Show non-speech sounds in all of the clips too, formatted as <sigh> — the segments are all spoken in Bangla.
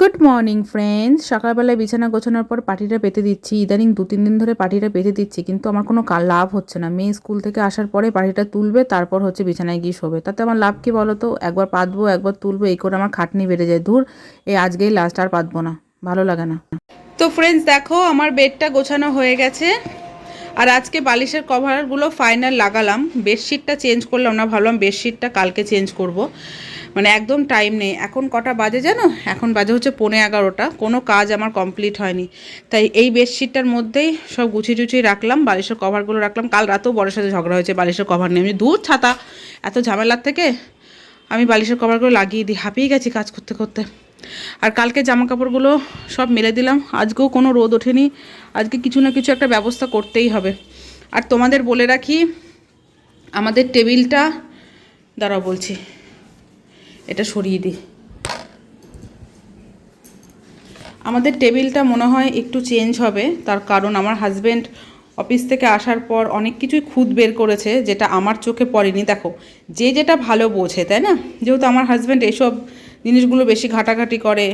গুড মর্নিং ফ্রেন্ডস সকালবেলায় বিছানা গোছানোর পর পাটিটা পেতে দিচ্ছি। ইদানিং দু, তিন দিন ধরে পাটিটা পেতে দিচ্ছি, কিন্তু আমার কোনো লাভ হচ্ছে না। মেয়ে স্কুল থেকে আসার পরে পাটিটা তুলবে, তারপর হচ্ছে বিছানায় গিয়ে শোবে। তাতে আমার লাভ কী বলো তো একবার পাতবো, একবার তুলবো, এই করে আমার খাটনি বেড়ে যায়। দূর এই আজকেই লাস্ট আর পাতবো না। ভালো লাগে না। তো ফ্রেন্ডস দেখো, আমার বেডটা গোছানো হয়ে গেছে। আর আজকে বালিশের কভারগুলো ফাইনাল লাগালাম। বেডশিটটা চেঞ্জ করলাম না, ভাবলাম বেডশিটটা কালকে চেঞ্জ করব। মানে একদম টাইম নেই। এখন কটা বাজে জানো? এখন বাজে হচ্ছে পৌনে এগারোটা। কোনো কাজ আমার কমপ্লিট হয়নি। তাই এই বেডশিটটার মধ্যেই সব গুছিয়ে টুছিয়ে রাখলাম, বালিশের কভারগুলো রাখলাম। কাল রাতেও বড়ের সাথে ঝগড়া হয়েছে বালিশের কভার নিয়ে। আমি দূর ছাতা। এত ঝামেলার থেকে আমি বালিশের কভারগুলো লাগিয়ে দিই। হাঁপিয়ে গেছি কাজ করতে করতে। আর কালকে জামা কাপড়গুলো সব মেলে দিলাম। আজকেও কোনো রোদ ওঠেনি। আজকে কিছু না কিছু একটা ব্যবস্থা করতেই হবে। আর তোমাদের বলে রাখি, আমাদের টেবিলটা, দাঁড়াও বলছি। এটা সরিয়ে দিই। আমাদের টেবিলটা মনে হয় একটু চেঞ্জ হবে, তার কারণ আমার হাজব্যান্ড অফিস থেকে আসার পর অনেক কিছুই খুদ বের করেছে যেটা আমার চোখে পড়েনি। দেখো, যে যেটা ভালো বোঝে, তাই না? যেহেতু আমার হাজব্যান্ড এসব জিনিসগুলো বেশি ঘাটাঘাটি করে,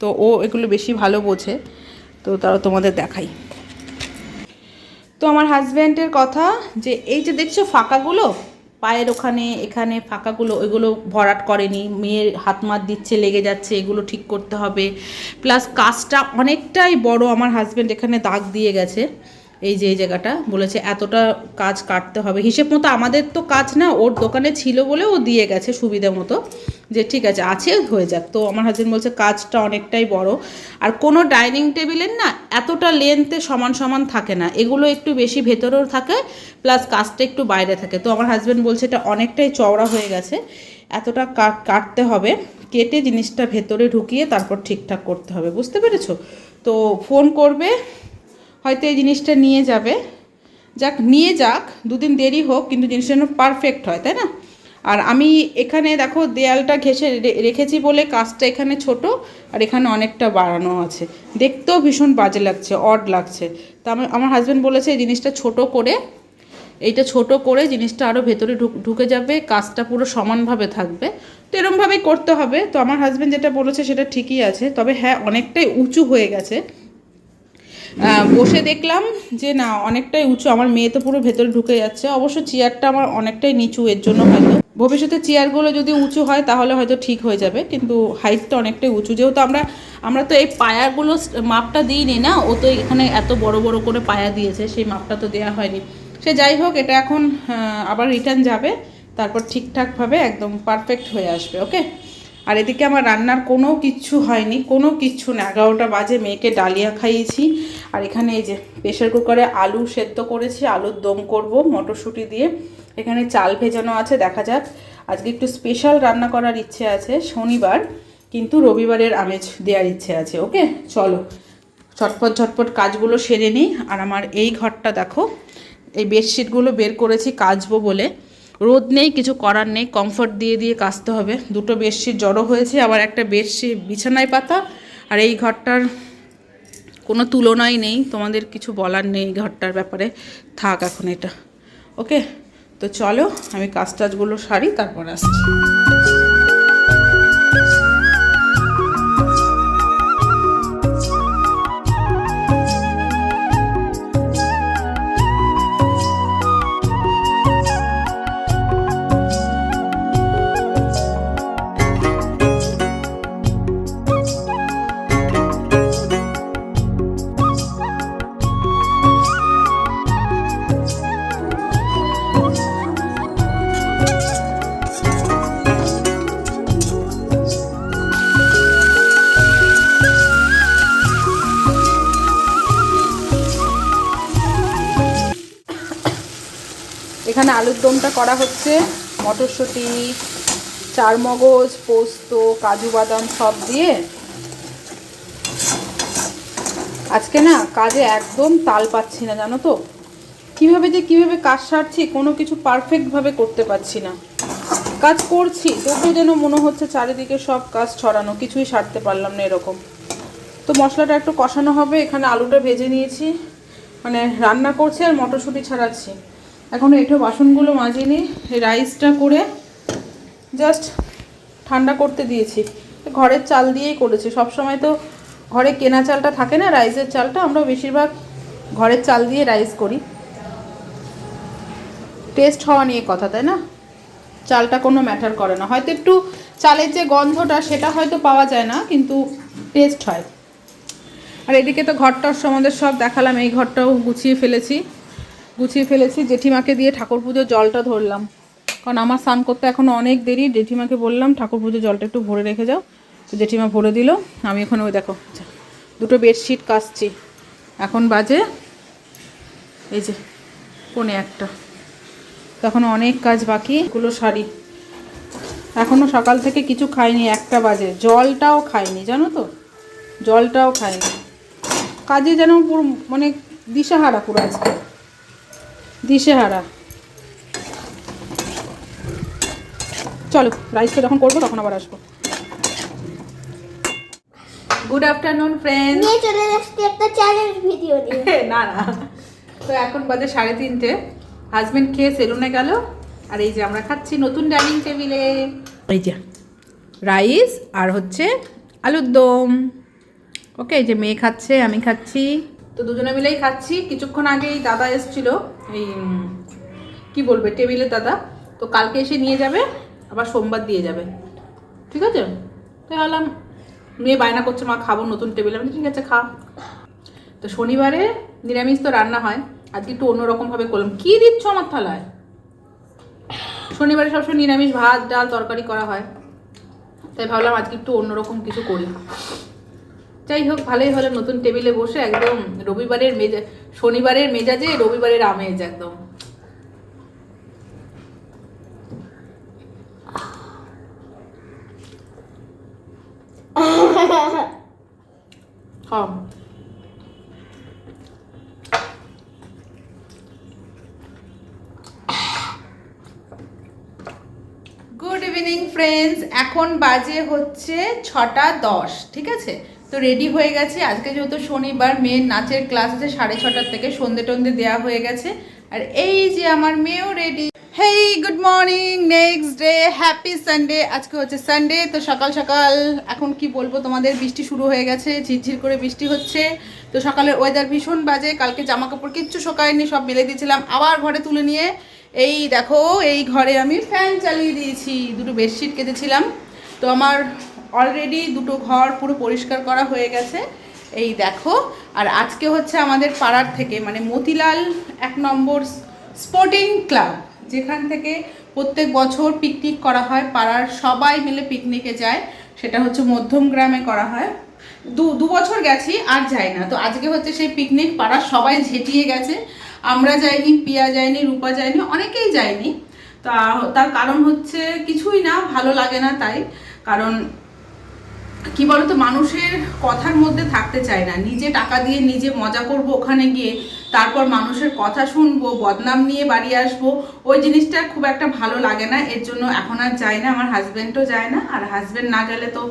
তো ও এগুলো বেশি ভালো বোঝে। তো তারা তোমাদের দেখাই। তো আমার হাজব্যান্ডের কথা যে, এই যে দেখছ ফাঁকাগুলো? পায়ের ওখানে, এখানে ফাঁকাগুলো, ওইগুলো ভরাট করেনি। মেয়ের হাত মাত দিচ্ছে, লেগে যাচ্ছে, এগুলো ঠিক করতে হবে। প্লাস কাজটা অনেকটাই বড়, আমার হাজব্যান্ড এখানে দাগ দিয়ে গেছে। এই যে, এই জায়গাটা, বলেছে এতটা কাজ কাটতে হবে। হিসেব মতো আমাদের তো কাজ না, ওর দোকানে ছিল বলে ও দিয়ে গেছে সুবিধা মতো। যে ঠিক আছে আছে, হয়ে যাক। তো আমার হাজব্যান্ড বলছে, কাজটা অনেকটাই বড়। আর কোনো ডাইনিং টেবিলের না এতটা লেন্থে সমান সমান থাকে না। এগুলো একটু বেশি ভেতরেও থাকে প্লাস কাজটা একটু বাইরে থাকে। তো আমার হাজব্যান্ড বলছে, এটা অনেকটাই চওড়া হয়ে গেছে। এতটা কাটতে হবে। কেটে জিনিসটা ভেতরে ঢুকিয়ে তারপর ঠিকঠাক করতে হবে। বুঝতে পেরেছ? তো ফোন করবে, হয়তো এই জিনিসটা নিয়ে যাবে। যাক, নিয়ে যাক। দুদিন দেরি হোক, কিন্তু জিনিসটা যেন পারফেক্ট হয়, তাই না? আর আমি এখানে দেখো দেয়ালটা ঘেসে রেখেছি বলে কাজটা এখানে ছোট আর এখানে অনেকটা বাড়ানো আছে। দেখতেও ভীষণ বাজে লাগছে, অড লাগছে। তা আমি, আমার হাজব্যান্ড বলেছে এই জিনিসটা ছোট করে, এইটা ছোট করে জিনিসটা আরও ভেতরে ঢুক- যাবে, কাজটা পুরো সমানভাবে থাকবে। তো এরমভাবেই করতে হবে। তো আমার হাজব্যান্ড যেটা বলেছে সেটা ঠিকই আছে। তবে হ্যাঁ অনেকটাই উঁচু হয়ে গেছে। বসে দেখলাম যে না, অনেকটাই উঁচু। আমার মেয়ে তো পুরো ভেতরে ঢুকে যাচ্ছে। অবশ্য চেয়ারটা আমার অনেকটাই নিচু, এর জন্য হয়তো। ভবিষ্যতে চেয়ারগুলো যদি উঁচু হয়, তাহলে হয়তো ঠিক হয়ে যাবে। কিন্তু হাইটটা অনেকটাই উঁচু। যেহেতু আমরা আমরা তো এই পায়াগুলো মাপটা দিইনি না, ও তো এখানে এত বড় বড় করে পায়া দিয়েছে, সেই মাপটা তো দেওয়া হয়নি। সে যাই হোক, এটা এখন আবার রিটার্ন যাবে। তারপর ঠিকঠাকভাবে একদম পারফেক্ট হয়ে আসবে ওকে আর এদিকে আমার রান্নার কোনো কিচ্ছু হয়নি, কোনো কিচ্ছু না। এগারোটা বাজে, মেয়েকে ডালিয়া খাইয়েছি। আর এখানে এই যে প্রেশার কুকারে আলু সেদ্ধ করেছি, আলুর দম করব মটরশুঁটি দিয়ে। এখানে চাল ভেজানো আছে, দেখা যাক। আজকে একটু স্পেশাল রান্না করার ইচ্ছে আছে, শনিবার, কিন্তু রবিবারের আমেজ দেওয়ার ইচ্ছে আছে, ওকে? চলো, চটপট ঝটপট কাজগুলো সেরে নিই। আর আমার এই ঘরটা দেখো, এই বেডশিটগুলো বের করেছি কাচবো বলে। রোদ নেই, কিছু করার নেই কমফর্ট দিয়ে দিয়ে কাচতে হবে। দুটো বেডশিট জড়ো হয়েছে, আবার একটা বেডশিট, বিছানায় পাতা, আর এই ঘরটার কোনো তুলনাই নেই। তোমাদের কিছু বলার নেই ঘরটার ব্যাপারে। থাক এখন এটা। ওকে? তো চলো, আমি কাজ টাজগুলো সারি, তারপর আসছি। আলুর দমটা করা হচ্ছে। মটরশুঁটি, চারমগজ, পোস্ত, কাজু বাদাম সব দিয়ে। আজকে না কাজে একদম তাল পাচ্ছি না, জানো তো? কীভাবে যে কীভাবে কাজ সারছি, কোনো কিছু পারফেক্টভাবে করতে পারছি না। কাজ করছি, তবুও যেন মনে হচ্ছে চারিদিকে সব কাজ ছড়ানো, কিছুই সারতে পারলাম না এরকম। তো মশলাটা একটু কষানো হবে, এখানে আলুটা ভেজে নিয়েছি। মানে রান্না করছি আর মটরশুঁটি ছাড়াচ্ছি। এখন একটু বাসনগুলো মাজিয়ে নিই রাইসটা করে জাস্ট ঠান্ডা করতে দিয়েছি। ঘরের চাল দিয়েই করেছি। সবসময় তো ঘরে কেনা চালটা থাকে না রাইসের চালটা, আমরা বেশিরভাগ ঘরের চাল দিয়ে রাইস করি। টেস্ট হওয়া নিয়ে কথা, তাই না? চালটা কোনো ম্যাটার করে না। হয়তো একটু চালের যে গন্ধটা, সেটা হয়তো পাওয়া যায় না, কিন্তু টেস্ট হয়। আর এদিকে তো ঘরটার সম্বন্ধে সব দেখালাম, এই ঘরটাও গুছিয়ে ফেলেছি। গুছিয়ে ফেলেছি। জেঠিমাকে দিয়ে ঠাকুর পুজোর জলটা ধরলাম। কারণ আমার স্নান করতে এখন অনেক দেরি। জেঠিমাকে বললাম, ঠাকুর পুজোর জলটা একটু ভরে রেখে যাও। তো জেঠিমা ভরে দিল। আমি এখন ওই দেখো দুটো বেডশিট কাচছি। এখন বাজে, এই যে কোনে একটা। তখনও অনেক কাজ বাকি। এগুলো শাড়ি। এখনও সকাল থেকে কিছু খাইনি, একটা বাজে। জলটাও খাইনি, জানো তো? জলটাও খাইনি। কাজে যেন পুরো মানে দিশেহারা পুরো আজকে। দিশেহারা। চলো রাইসটা যখন করব তখন আবার আসব। গুড আফটারনুন ফ্রেন্ড নিয়ে চলে আসছি একটা চ্যালেঞ্জ ভিডিও নিয়ে। <laughs> না না। তো এখন বাজে সাড়ে তিনটে। হাজবেন্ড খেয়ে সেলুনে গেল। আর এই যে আমরা খাচ্ছি নতুন ডাইনিং টেবিলে এই যে রাইস আর হচ্ছে আলুর দম। ওকে এই যে মেয়ে খাচ্ছে আমি খাচ্ছি। তো দুজনে মিলেই খাচ্ছি। কিছুক্ষণ আগেই দাদা এসেছিল। এই কি বলবে টেবিলের দাদা? তো কালকে এসে নিয়ে যাবে, আবার সোমবার দিয়ে যাবে। ঠিক আছে? তো ভাবলাম, মেয়ে বায়না করছে, মা খাব নতুন টেবিলে আমি ঠিক আছে, খা। তো শনিবারে নিরামিষ তো রান্না হয়, আজকে একটু অন্যরকমভাবে করলাম। কি দিচ্ছ আমার থালায়? শনিবারে সবসময় নিরামিষ ভাত, ডাল, তরকারি করা হয়। তাই ভাবলাম আজকে একটু অন্যরকম কিছু করি। যাই হোক, ভালোই হলো নতুন টেবিলে বসে একদম রবিবারের মেজা, শনিবারের মেজাজে রবিবারের আমেজ একদম। গুড ইভিনিং ফ্রেন্ডস এখন বাজে হচ্ছে ছটা দশ, ঠিক আছে? তো রেডি হয়ে গেছে। আজকে যেহেতু শনিবার মেয়ের নাচের ক্লাস আছে সাড়ে ছটার থেকে, সন্ধে টন্ধে দেওয়া হয়ে গেছে। আর এই যে আমার মেয়েও ready hey good morning next day happy Sunday আজকে হচ্ছে সানডে তো সকাল সকাল, এখন কি বলব তোমাদের, বৃষ্টি শুরু হয়ে গেছে, ঝিরঝির করে বৃষ্টি হচ্ছে। তো সকালের ওয়েদার ভীষণ বাজে, কালকে জামা কাপড় কিচ্ছু শোকায়নি, সব মেলে দিয়েছিলাম আবার ঘরে তুলে নিয়ে। এই দেখো, এই ঘরে আমি ফ্যান চালিয়ে দিয়েছি, দুটো বেডশিট কেটেছিলাম। তো আমার অলরেডি দুটো ঘর পুরো পরিষ্কার করা হয়ে গেছে। এই দেখো, আর আজকে হচ্ছে আমাদের পাড়ার থেকে মানে মতিলাল এক নম্বর স্পোর্টিং ক্লাব যেখান থেকে প্রত্যেক বছর পিকনিক করা হয়। পাড়ার সবাই মিলে পিকনিকে যায়, সেটা হচ্ছে মধ্যম গ্রামে করা হয়। দু দু বছর গেছি, আর যাই না। তো আজকে হচ্ছে সেই পিকনিক পাড়ার সবাই ঝেঁটিয়ে গেছে। আমরা যাইনি, পিয়া যায়নি, রূপা যায়নি, অনেকেই যায়নি। তা, তার কারণ হচ্ছে কিছুই না, ভালো লাগে না তাই। কারণ কি বলতো, মানুষের কথার মধ্যে থাকতে চায় না। নিজে টাকা দিয়ে নিজে মজা করব ওখানে গিয়ে, তারপর মানুষের কথা শুনব, বদনাম নিয়ে বাড়ি আসব। ওই জিনিসটা খুব একটা ভালো লাগে না। এর জন্য এখন আর যাই না, আমার হাজব্যান্ডও যায় না। আর হাজব্যান্ড না গেলে তো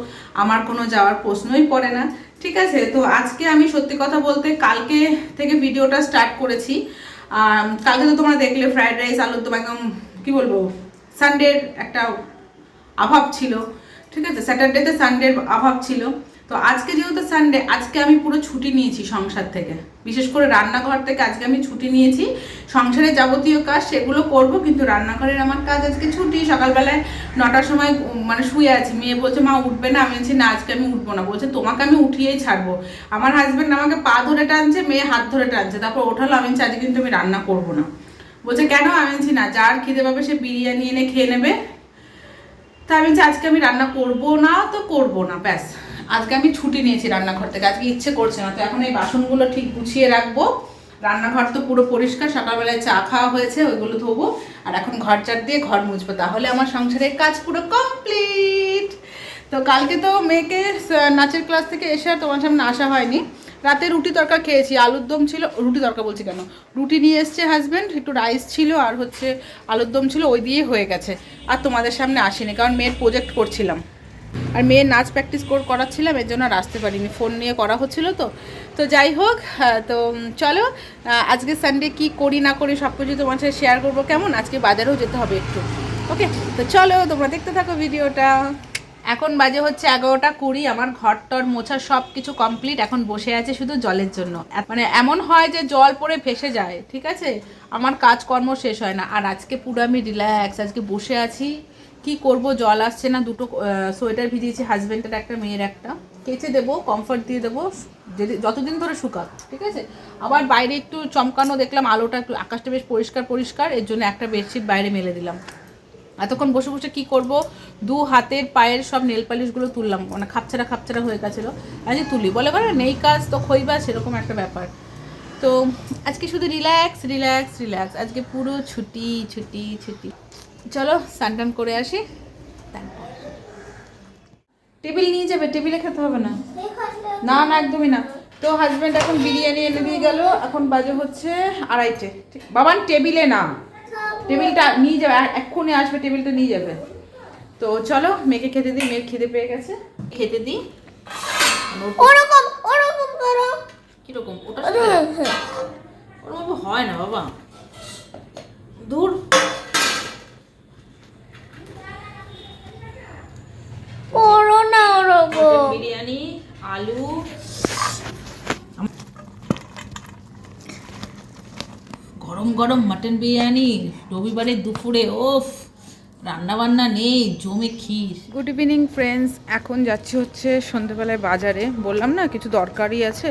আমার কোনো যাওয়ার প্রশ্নই পড়ে না। ঠিক আছে, তো আজকে আমি সত্যি কথা বলতে কালকে থেকে ভিডিওটা স্টার্ট করেছি। কালকে তো তোমরা দেখলে ফ্রায়েড রাইস আলুর দম, একদম কি বলব সানডের একটা অভাব ছিল। ঠিক আছে? স্যাটারডেতে সানডের অভাব ছিল। তো আজকে যেহেতু সানডে আজকে আমি পুরো ছুটি নিয়েছি সংসার থেকে। বিশেষ করে রান্নাঘর থেকে আজকে আমি ছুটি নিয়েছি। সংসারে যাবতীয় কাজ সেগুলো করব, কিন্তু রান্নাঘরের আমার কাজ আজকে ছুটি। সকালবেলায় নটার সময় মানে শুয়ে আছি। মেয়ে বলছে, মা, উঠবে না? আমি বলছি, না, আজকে আমি উঠবো না। বলছে, তোমাকে আমি উঠিয়েই ছাড়বো। আমার হাজব্যান্ড আমাকে পা ধরে টানছে, মেয়ে হাত ধরে টানছে। তারপর ওঠালো, আমি আজকে কিন্তু আমি রান্না করব না। বলছে, কেন? আমি বলছি, না, যার খিদে পাবে সে বিরিয়ানি এনে খেয়ে নেবে। তা আমি আজকে আমি রান্না করব না তো করব না, ব্যাস। আজকে আমি ছুটি নিয়েছি রান্নাঘর থেকে, আজকে ইচ্ছে করছে না, তো এখন এই বাসনগুলো ঠিক গুছিয়ে রাখব। রান্নাঘর তো পুরো পরিষ্কার, সকালবেলায় চা খাওয়া হয়েছে, ওইগুলো ধোবো, আর এখন ঘর চার দিয়ে ঘর মুছবো, তাহলে আমার সংসারের কাজ পুরো কমপ্লিট তো কালকে তো মেয়েকে নাচের ক্লাস থেকে এসে আর তোমার সামনে আসা হয়নি রাতে রুটি তরকা খেয়েছি আলুর দম ছিল রুটি তরকা বলছি কেন? রুটি নিয়ে এসছে হাজব্যান্ড একটু রাইস ছিল আর হচ্ছে আলুর দম ছিল ওই দিয়েই হয়ে গেছে। আর তোমাদের সামনে আসিনি কারণ মেয়ের প্রজেক্ট করছিলাম। আর মেয়ের নাচ প্র্যাকটিস করাচ্ছিলাম এর জন্য আর আসতে পারিনি ফোন নিয়ে করা হচ্ছিল তো। তো যাই হোক হ্যাঁ, তো চলো আজকে সানডে কি করি না করি সব কিছু তোমার সাথে শেয়ার করব কেমন? আজকে বাজারেও যেতে হবে একটু। ওকে তো চলো তোমরা দেখতে থাকো ভিডিওটা। এখন বাজে হচ্ছে এগারোটা কুড়ি, আমার ঘর টর মোছা সব কিছু কমপ্লিট এখন বসে আছে শুধু জলের জন্য। মানে এমন হয় যে জল পড়ে ভেসে যায়, ঠিক আছে? আমার কাজকর্ম শেষ হয় না। আর আজকে পুরো আমি রিল্যাক্স আজকে বসে আছি। কি করব? জল আসছে না, দুটো সোয়েটার ভিজিয়েছি হাজব্যান্ডের একটা, মেয়ের একটা। কেচে দেবো কমফর্ট দিয়ে দেবো, যদি, যতদিন ধরে শুকাক, ঠিক আছে? আবার বাইরে একটু চমকানো দেখলাম, আলোটা একটু, আকাশটা বেশ পরিষ্কার পরিষ্কার, এর জন্য একটা বেডশিট বাইরে মেলে দিলাম। এতক্ষণ বসে বসে কি করব? দু হাতের পায়ের সব নেল পালিশগুলো তুললাম। মানে খাপছাড়া খাপছাড়া হয়ে গেছিল। আজ তুলি, বলে করে নেই কাজ তো খইবা, সেরকম একটা ব্যাপার। তো আজকে শুধু রিল্যাক্স রিল্যাক্স রিল্যাক্স আজকে পুরো ছুটি ছুটি ছুটি। চলো স্নান করে আসি। টেবিল নিয়ে যাবে, টেবিলে খেতে হবে না? না না, একদমই না। তো হাজব্যান্ড এখন বিরিয়ানি এনে দিয়ে গেল। এখন বাজে হচ্ছে আড়াইটে। বাবান, টেবিলে না টেবিলটা নিয়ে যাবে আর এক্ষুনি আসবে টেবিলটা নিয়ে যাবে। তো চলো মেয়েকে খেতে দিই মেয়ের খেতে পেয়ে গেছে। খেতে দিই? ওরকম ওরকম করো। কীরকম? ওটা ওরকম হয় না বাবা। দূর করো না ওরকম। বিরিয়ানি আলু গরম গরম মাটন বিরিয়ানি রবিবারের দুপুরে, ওফ রান্না বান্না নেই, জমে ক্ষীর। গুড ইভিনিং ফ্রেন্ডস এখন যাচ্ছি হচ্ছে সন্ধ্যেবেলায় বাজারে। বললাম না, কিছু দরকারই আছে।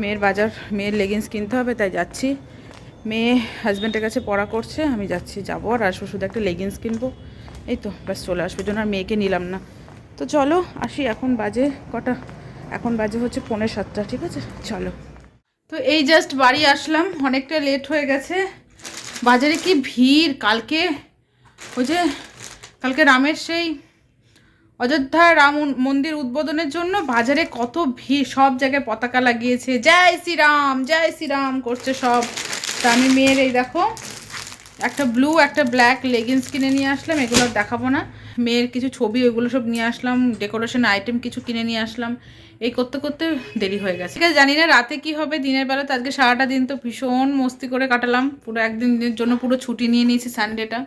মেয়ের বাজার, মেয়ের লেগিংস কিনতে হবে, তাই যাচ্ছি। মেয়ে হাজব্যান্ডের কাছে পড়া করছে, আমি যাচ্ছি, যাব আর আসব শুধু একটা লেগিংস কিনবো। এই তো, ব্যাস চলে আসবে জন্য আর মেয়েকে নিলাম না। তো চলো, আসি, এখন বাজে কটা? এখন বাজে হচ্ছে পৌনে সাতটা, ঠিক আছে? চলো। তো এই জাস্ট বাড়ি আসলাম, অনেকটা লেট হয়ে গেছে। বাজারে কি ভিড়? কালকে ওই যে, কালকে রামের সেই অযোধ্যা রাম মন্দির উদ্বোধনের জন্য বাজারে কত ভিড়, সব জায়গায় পতাকা লাগিয়েছে। জয় শ্রীরাম জয় শ্রীরাম করছে সব। তা আমি মেয়ের এই দেখো, একটা ব্লু একটা ব্ল্যাক লেগিংস কিনে নিয়ে আসলাম, এগুলো দেখাবো না। মেয়ের কিছু ছবি, ওইগুলো সব নিয়ে আসলাম ডেকোরেশন আইটেম কিছু কিনে নিয়ে আসলাম। এই করতে করতে দেরি হয়ে গেছে। ঠিক আছে, জানি না রাতে কি হবে, দিনের বেলা তো আজকে সারাটা দিন তো ভীষণ মস্তি করে কাটালাম। পুরো একদিনের জন্য পুরো ছুটি নিয়ে নিয়েছি সানডেটা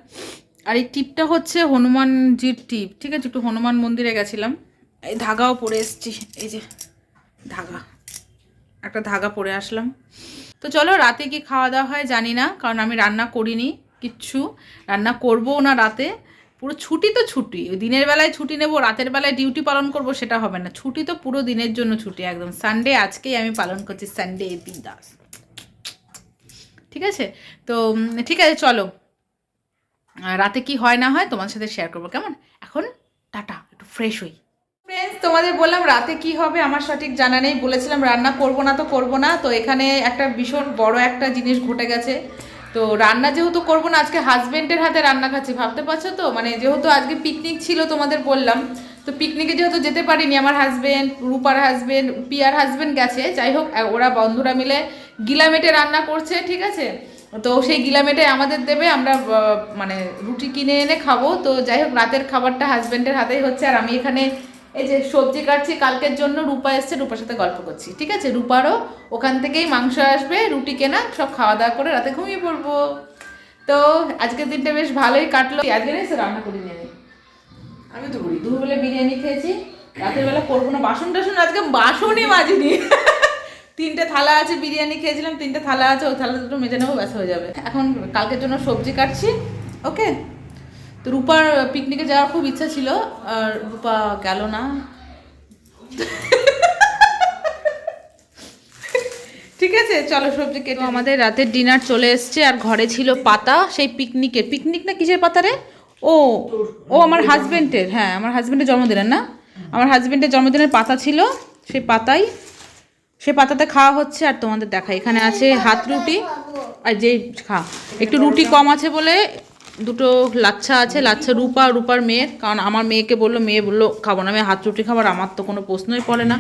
আর এই টিপটা হচ্ছে হনুমানজির টিপ। ঠিক আছে, একটু হনুমান মন্দিরে গেছিলাম। এই ধাগাও পরে এসছি। এই যে ধাগা। একটা ধাগা পরে আসলাম। তো চলো রাতে কি খাওয়া দাওয়া হয় জানি না, কারণ আমি রান্না করিনি কিচ্ছু। রান্না করব না রাতে। পুরো ছুটি তো ছুটি। দিনের বেলায় ছুটি নেব, রাতের বেলায় ডিউটি পালন করব, সেটা হবে না। ছুটি তো পুরো দিনের জন্য ছুটি, একদম। সানডে আজকেই আমি পালন করছি সানডে বিন্দাস ঠিক আছে? তো ঠিক আছে, চলো। রাতে কি হয় না হয় তোমার সাথে শেয়ার করব, কেমন? এখন টাটা, একটু ফ্রেশ হই। ফ্রেন্ডস তোমাদের বললাম রাতে কি হবে, আমার সঠিক জানা নেই। বলেছিলাম রান্না করব না তো করব না। তো এখানে একটা ভীষণ বড় একটা জিনিস ঘটে গেছে। তো রান্না যেহেতু করব না, আজকে হাজবেন্ডের হাতে রান্না খাচ্ছি, ভাবতে পারছ তো? মানে যেহেতু আজকে পিকনিক ছিল তোমাদের বললাম, তো পিকনিকে যেহেতু যেতে পারিনি, আমার হাজবেন্ড রূপার হাজবেন্ড পিয়ার হাজবেন্ড গেছে, যাই হোক ওরা বন্ধুরা মিলে গিলামেটে রান্না করছে, ঠিক আছে? তো সেই গিলামেটে আমাদের দেবে, আমরা মানে রুটি কিনে এনে খাব, তো যাই হোক, রাতের খাবারটা হাজবেন্ডের হাতেই হচ্ছে, আর আমি এখানে এই যে সবজি কাটছি, কালকের জন্য রূপা এসছে, রূপার সাথে গল্প করছি, ঠিক আছে? রূপারও ওখান থেকেই মাংস আসবে, রুটি কেনা, সব খাওয়া দাওয়া করে রাতে ঘুমিয়ে পড়ব। তো আজকের দিনটা বেশ ভালোই কাটলো। আজকে এসে রান্না করি নিয়ে আমি তো করি। দুপুরবেলা বিরিয়ানি খেয়েছি, রাতের বেলা করব না। বাসন টাসন আজকে বাসনই মাজিনি। তিনটে থালা আছে, বিরিয়ানি খেয়েছিলাম, তিনটে থালা আছে, ওই থালা দুটো মেজে নেব, ব্যাস হয়ে যাবে। এখন কালকের জন্য সবজি কাটছি, ওকে? তো রূপার পিকনিকে যাওয়ার খুব ইচ্ছা ছিল আর রূপা গেল না। ঠিক আছে চলো সবজি কেটে আমাদের রাতের ডিনার চলে এসছে আর ঘরে ছিল পাতা সেই পিকনিকের পিকনিক না কিসের পাতা রে? ও ও আমার হাজবেন্ডের হ্যাঁ আমার হাজবেন্ডের জন্মদিনের না? আমার হাজবেন্ডের জন্মদিনের পাতা ছিল সেই পাতাই। সে পাতাতে খাওয়া হচ্ছে আর তোমাদের দেখা এখানে আছে হাত রুটি আর যে খা একটু রুটি কম আছে বলে দুটো লাচ্ছা আছে লাচ্ছা রূপা রূপার মেয়ের কারণ আমার মেয়েকে বলল মেয়ে বলল খাব না। আমি হাত রুটি খাবার আমার তো কোনো প্রশ্নই পড়ে না।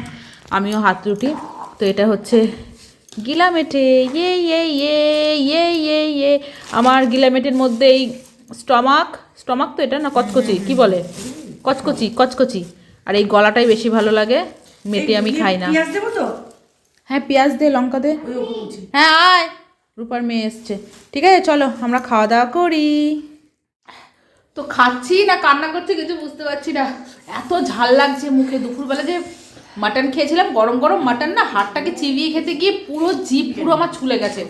আমিও হাত রুটি। তো এটা হচ্ছে গিলামেটে। ইয়ে ইয়ে ইয়ে ইয়ে ইয়ে ইয়ে। আমার গিলামেটের মধ্যে এই স্টমাক স্টমাক তো এটা না কচকচি? কি বলে? কচকচি কচকচি। আর এই গলাটাই বেশি ভালো লাগে। মেটে আমি খাই না। হ্যাঁ পেঁয়াজ দে লঙ্কা দে। হ্যাঁ আয়। রূপার মেয়ে এসছে। ঠিক আছে চলো আমরা খাওয়া দাওয়া করি। তো খাচ্ছি না, কান্না করছি, কিছু বুঝতে পারছি না। এত ঝাল লাগছে মুখে। দুপুরবেলা যে মাটন খেয়েছিলাম, গরম গরম মাটন না, হাড়টাকে চিবিয়ে খেতে গিয়ে পুরো জিভ, পুরো আমার ছুলে গেছে।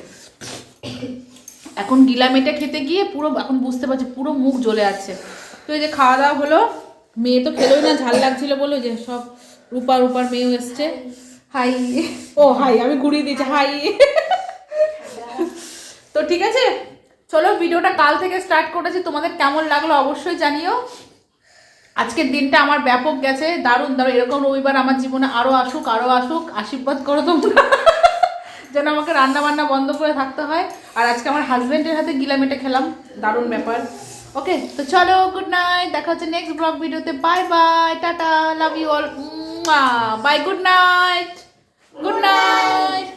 এখন গিলা মেটে খেতে গিয়ে পুরো, এখন বুঝতে পারছি, পুরো মুখ জ্বলে আছে। তো এই যে খাওয়া দাওয়া হলো, মেয়ে তো খেলোই না, ঝাল লাগছিল বলো যে সব রূপা, রূপার মেয়েও এসছে। হাই। ও, হাই, আমি ঘুরিয়ে দিয়েছি, হাই। তো ঠিক আছে? চলো ভিডিওটা কাল থেকে স্টার্ট করেছি, তোমাদের কেমন লাগল অবশ্যই জানিও। আজকের দিনটা আমার ব্যাপক গেছে, দারুণ দারুণ। এরকম রবিবার আমার জীবনে আরও আসুক আরও আসুক, আশীর্বাদ করো তোমরা। যেন আমাকে রান্না বান্না বন্ধ করে থাকতে হয়। আর আজকে আমার হাজবেন্ডের হাতে গিলামেটে খেলাম, দারুণ ব্যাপার। ওকে, তো চলো গুড নাইট দেখা হচ্ছে নেক্সট ব্লগ ভিডিওতে। Bye bye tata love you all bye good night good night